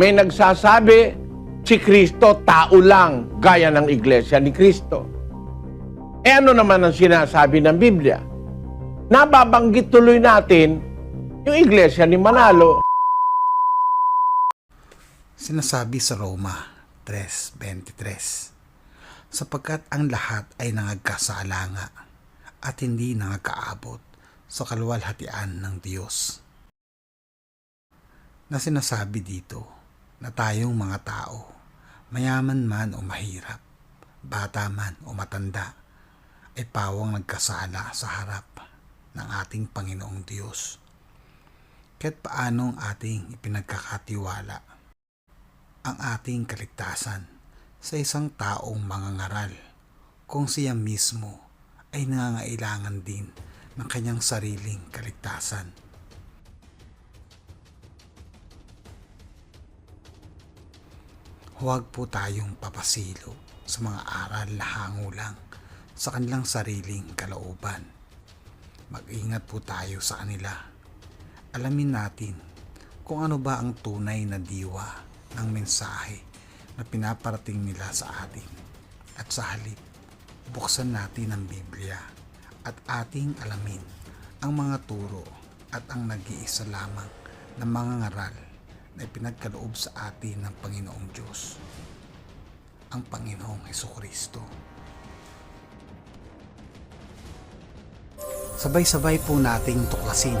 May nagsasabi, si Kristo tao lang, gaya ng iglesia ni Kristo. Eh ano naman ang sinasabi ng Biblia? Nababanggit tuloy natin yung iglesia ni Manalo. Sinasabi sa Roma 3.23 sapagkat ang lahat ay nangagkasala nga at hindi nangagkaabot sa kaluwalhatian ng Diyos. Na sinasabi dito na tayong mga tao, mayaman man o mahirap, bata man o matanda, ay pawang nagkasala sa harap ng ating Panginoong Diyos. Kahit paanong ating ipinagkakatiwala ang ating kaligtasan sa isang taong mangangaral kung siya mismo ay nangangailangan din ng kanyang sariling kaligtasan. Huwag po tayong papasilo sa mga aral na hango lang sa kanilang sariling kalooban. Mag-ingat po tayo sa kanila. Alamin natin kung ano ba ang tunay na diwa ng mensahe na pinaparating nila sa atin. At sa halip, buksan natin ang Biblia at ating alamin ang mga turo at ang nag-iisa lamang na mga ngaral na ipinagkaloob sa atin ng Panginoong Diyos, ang Panginoong Heso Kristo. Sabay-sabay po nating tuklasin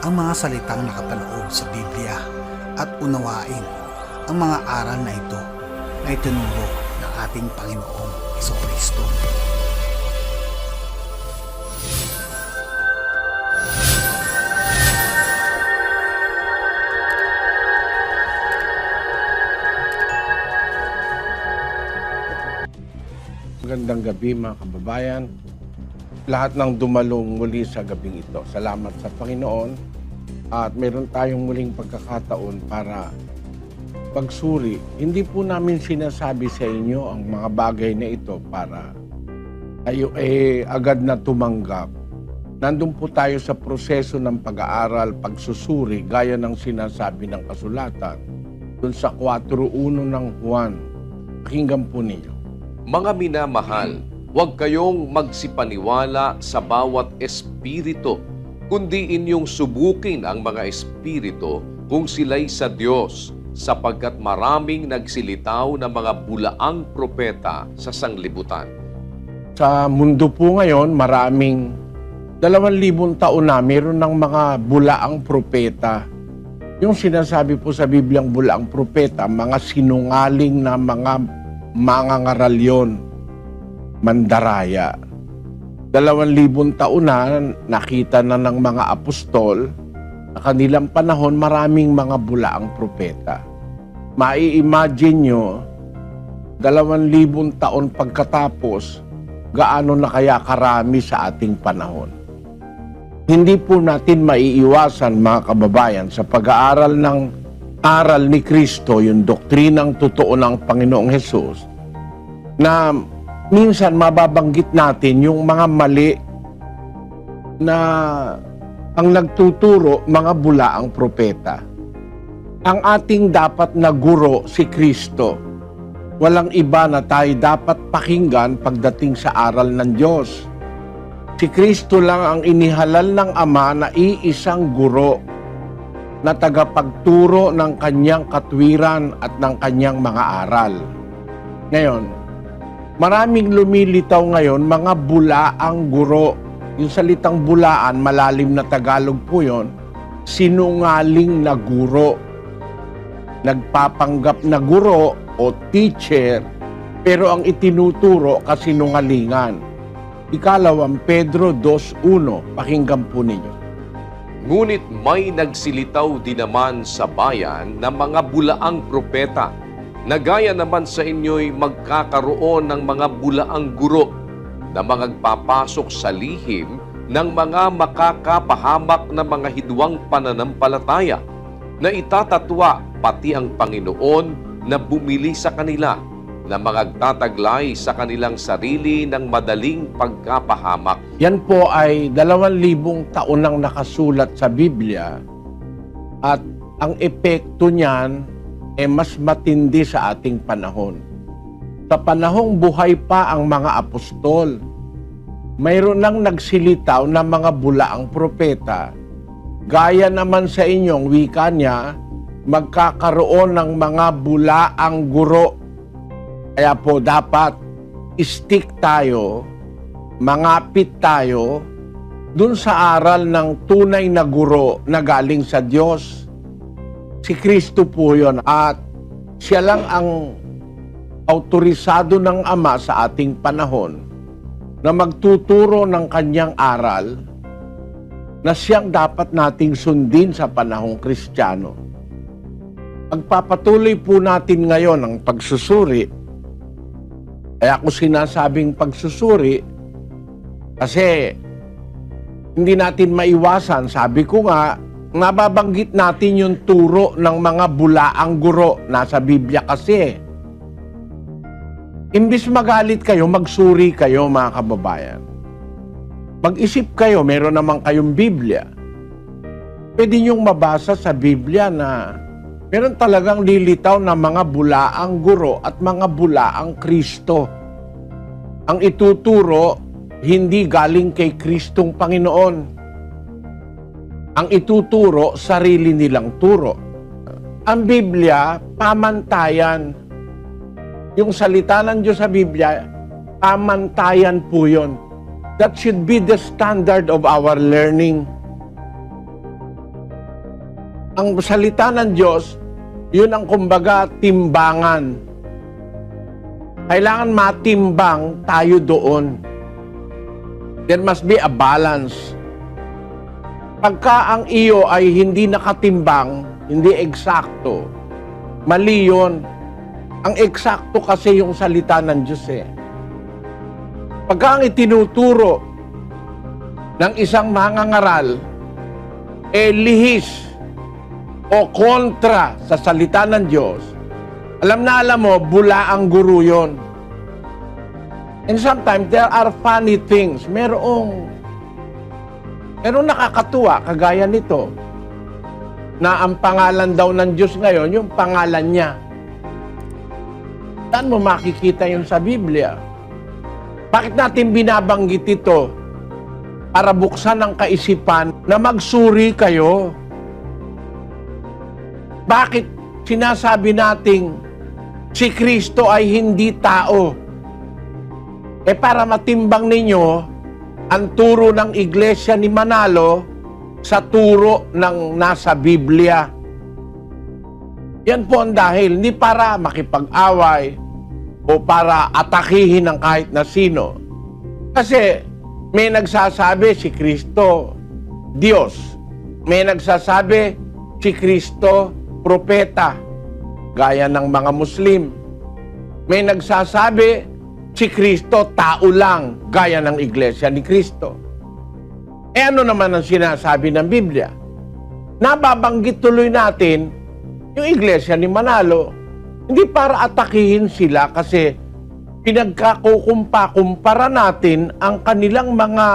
ang mga salitang nakapaloob sa Biblia at unawain ang mga aral na ito na itinuro ng ating Panginoong Heso Kristo. Magandang gabi mga kababayan. Lahat ng dumalong muli sa gabing ito. Salamat sa Panginoon. At meron tayong muling pagkakataon para pagsuri. Hindi po namin sinasabi sa inyo ang mga bagay na ito para tayo eh agad na tumanggap. Nandun po tayo sa proseso ng pag-aaral, pagsusuri, gaya ng sinasabi ng kasulatan. Dun sa 4.1 ng Juan. Pakinggan po ninyo. Mga minamahal, huwag kayong magsipaniwala sa bawat espiritu, kundi inyong subukin ang mga espiritu kung sila'y sa Diyos, sapagkat maraming nagsilitaw na mga bulaang propeta sa sanglibutan. Sa mundo po ngayon, maraming dalawang libong taon na meron ng mga bulaang propeta. Yung sinasabi po sa Bibliang bulaang propeta, mga sinungaling na mga mangangaral yun, mandaraya. Dalawang libong taon na nakita na ng mga apostol, sa kanilang panahon maraming mga bulaang propeta. Mai-imagine nyo, dalawang libong taon pagkatapos, gaano na kaya karami sa ating panahon. Hindi po natin maiiwasan mga kababayan sa pag-aaral ng aral ni Kristo, yung doktrinang totoo ng Panginoong Hesus, na minsan mababanggit natin yung mga mali na ang nagtuturo mga bulaang propeta. Ang ating dapat na guro si Kristo. Walang iba na tayo dapat pakinggan pagdating sa aral ng Diyos. Si Kristo lang ang inihalal ng Ama na iisang guro na tagapagturo ng kanyang katwiran at ng kanyang mga aral. Ngayon, maraming lumilitaw ngayon mga bulaang guro. Yung salitang bulaan, malalim na Tagalog po yon, sinungaling na guro. Nagpapanggap na guro o teacher, pero ang itinuturo kasinungalingan. Ikalawang Pedro 2.1, pakinggan po ninyo. Ngunit may nagsilitaw din naman sa bayan ng mga bulaang propeta, na gaya naman sa inyo'y magkakaroon ng mga bulaang guro na magpapasok sa lihim ng mga makakapahamak na mga hidwang pananampalataya na itatatwa pati ang Panginoon na bumili sa kanila na magtataglay sa kanilang sarili ng madaling pagkapahamak Yan po ay dalawang libong taon nang nakasulat sa Biblia at ang epekto niyan eh mas matindi sa ating panahon. Sa panahong buhay pa ang mga apostol, mayroon nang nagsilitaw na mga bulaang propeta. Gaya naman sa inyong wika niya, magkakaroon ng mga bulaang guro. Kaya po dapat stick tayo, mangapit tayo dun sa aral ng tunay na guro na galing sa Diyos. Si Kristo po yun at siya lang ang autorisado ng Ama sa ating panahon na magtuturo ng kanyang aral na siyang dapat nating sundin sa panahong kristyano. Pagpapatuloy po natin ngayon ang pagsusuri. Kaya ako sinasabing pagsusuri kasi hindi natin maiwasan. Sabi ko nga, nababanggit natin yung turo ng mga bulaang guro. Nasa Biblia kasi. Imbis magalit kayo, magsuri kayo mga kababayan. Mag-isip kayo, meron naman kayong Biblia. Pwede niyong mabasa sa Biblia na meron talagang lilitaw na mga bulaang guro at mga bulaang Kristo. Ang ituturo, hindi galing kay Kristong Panginoon. Ang ituturo, sarili nilang turo. Ang Biblia, pamantayan. Yung salita ng Diyos sa Biblia, pamantayan po yun. That should be the standard of our learning. Ang salita ng Diyos, yun ang kumbaga timbangan. Kailangan matimbang tayo doon. There must be a balance. Pagka ang iyo ay hindi nakatimbang, hindi eksakto, mali yun. Ang eksakto kasi yung salita ng Diyos eh. Pagka ang itinuturo ng isang mangangaral, eh lihis o kontra sa salita ng Diyos, alam na alam mo, bula ang guru yon. And sometimes there are funny things. Merong, merong nakakatuwa, kagaya nito, na ang pangalan daw ng Diyos ngayon, yung pangalan niya. Saan mo makikita yun sa Biblia? Bakit natin binabanggit ito? Para buksan ang kaisipan na magsuri kayo. Bakit sinasabi nating si Kristo ay hindi tao? Eh para matimbang ninyo ang turo ng iglesia ni Manalo sa turo ng nasa Biblia. Yan po ang dahil, hindi para makipag-away o para atakihin ng kahit na sino. Kasi may nagsasabi si Kristo, Diyos. May nagsasabi si Kristo, propeta, gaya ng mga Muslim. May nagsasabi si Kristo, tao lang, gaya ng Iglesia ni Kristo. E ano naman ang sinasabi ng Biblia? Nababanggit tuloy natin yung Iglesia ni Manalo. Hindi para atakihin sila kasi pinagkakukumpa-kumpara natin ang kanilang mga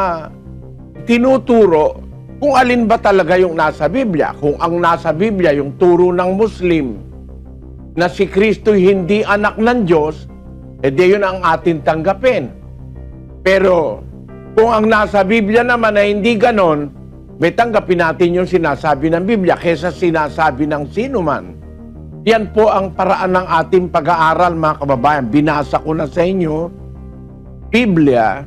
tinuturo kung alin ba talaga yung nasa Biblia. Kung ang nasa Biblia yung turo ng Muslim na si Kristo hindi anak ng Diyos, eh di yun ang atin tanggapin. Pero kung ang nasa Biblia naman ay hindi ganon, may tanggapin natin yung sinasabi ng Biblia kesa sinasabi ng sino man. Yan po ang paraan ng ating pag-aaral mga kababayan. Binasa ko na sa inyo, Biblia,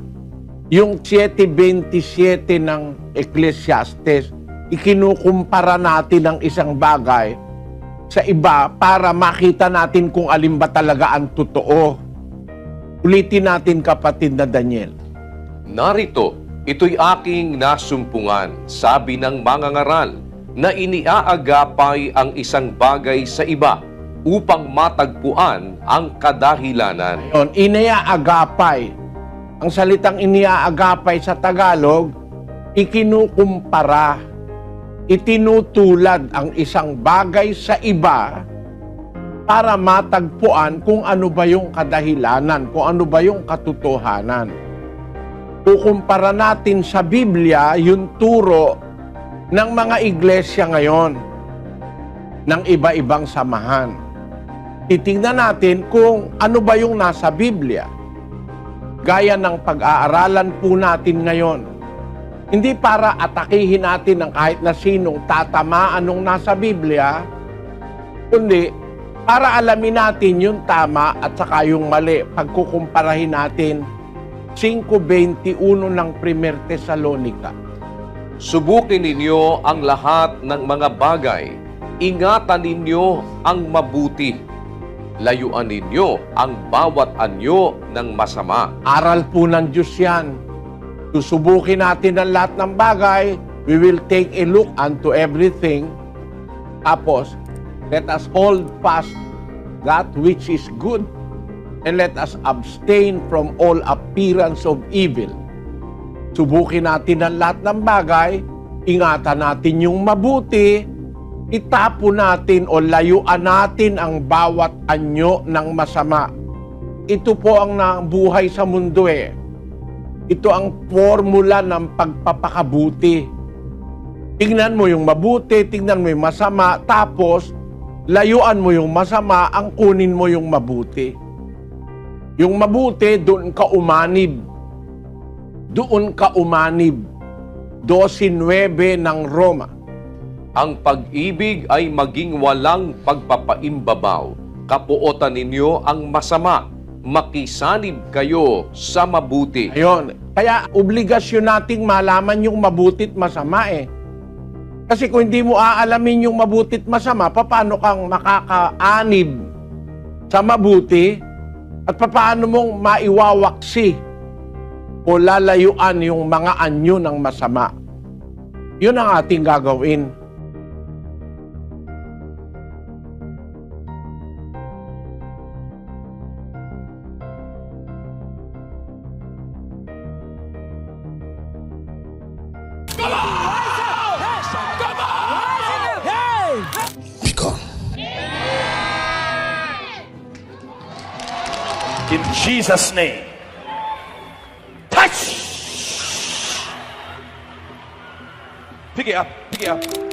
yung 7.27 ng Ecclesiastes, ikinukumpara natin ang isang bagay sa iba para makita natin kung alin ba talaga ang totoo. Ulitin natin kapatid na Daniel. Narito, ito'y aking nasumpungan, sabi ng mga ngaral, na iniaagapay ang isang bagay sa iba upang matagpuan ang kadahilanan. Yon, iniaagapay. Ang salitang iniaagapay sa Tagalog, ikinukumpara, itinutulad ang isang bagay sa iba para matagpuan kung ano ba yung kadahilanan, kung ano ba yung katotohanan. Kukumpara natin sa Biblia yung turo ng mga iglesia ngayon ng iba-ibang samahan. titingnan natin kung ano ba yung nasa Biblia. Gaya ng pag-aaralan po natin ngayon. Hindi para atakihin natin ng kahit na sinong tatamaan nung nasa Biblia, kundi para alamin natin yung tama at saka yung mali. Pagkukumparahin natin 5.21 ng 1 Thessalonica. Subukin ninyo ang lahat ng mga bagay. Ingatan ninyo ang mabuti. Layuan ninyo ang bawat anyo ng masama. Aral po ng Diyos yan. Susubukin natin ang lahat ng bagay. We will take a look unto everything. Tapos, let us hold fast that which is good and let us abstain from all appearance of evil. Subukin natin ang lahat ng bagay, ingatan natin yung mabuti, itapo natin o layuan natin ang bawat anyo ng masama. Ito po ang nabuhay sa mundo eh. Ito ang formula ng pagpapakabuti. Tingnan mo yung mabuti, tingnan mo yung masama, tapos layuan mo yung masama, ang kunin mo yung mabuti. Yung mabuti, doon ka umanib. Doon ka umanib. 12.9 ng Roma. Ang pag-ibig ay maging walang pagpapaimbabaw. Kapuotan ninyo ang masama. Makisanib kayo sa mabuti. Ayun. Kaya obligasyon nating malaman yung mabutit masama eh. Kasi kung hindi mo aalamin yung mabutit masama, paano kang makakaanib sa mabuti at paano mong maiwawaksi o lalayuan yung mga anyo ng masama. Yun ang ating gagawin. In Jesus' name. Touch! Pick it up. Pick it up.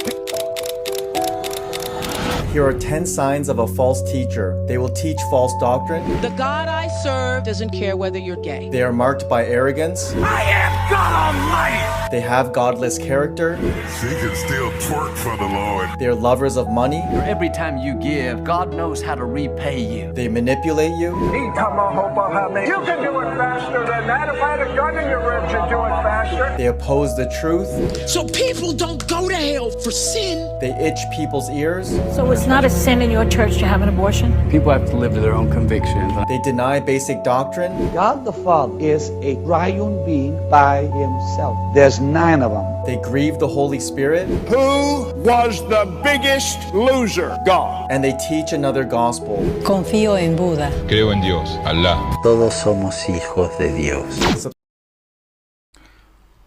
Here are 10 signs of a false teacher. They will teach false doctrine. The God I serve doesn't care whether you're gay. They are marked by arrogance. I am God Almighty. They have godless character. She can still twerk for the Lord. They are lovers of money. Every time you give, God knows how to repay you. They manipulate you. You can do it faster than that. If I had a gun in your ribs, you'd do it faster. They oppose the truth. So people don't go to hell for sin. They itch people's ears. So it's not a sin in your church to have an abortion? People have to live to their own convictions. They deny basic doctrine. God the Father is a triune being by himself. There's nine of them. They grieve the Holy Spirit. Who was the biggest loser? God. And they teach another gospel. Confío en Buda. Creo en Dios, Alá. Todos somos hijos de Dios.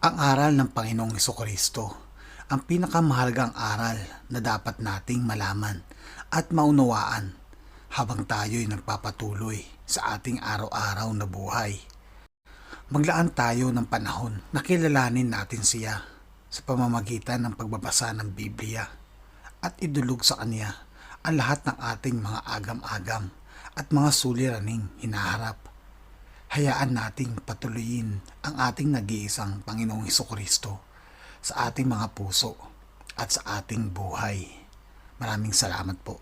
Ang aral ng Panginoong Kristo ang pinakamahalagang aral na dapat nating malaman at maunawaan habang tayo'y nagpapatuloy sa ating araw-araw na buhay. Maglaan tayo ng panahon na kilalanin natin siya sa pamamagitan ng pagbabasa ng Biblia at idulog sa Kanya ang lahat ng ating mga agam-agam at mga suliraning hinaharap hayaan nating patuloyin ang ating nag-iisang Panginoong Kristo sa ating mga puso at sa ating buhay. Maraming salamat po.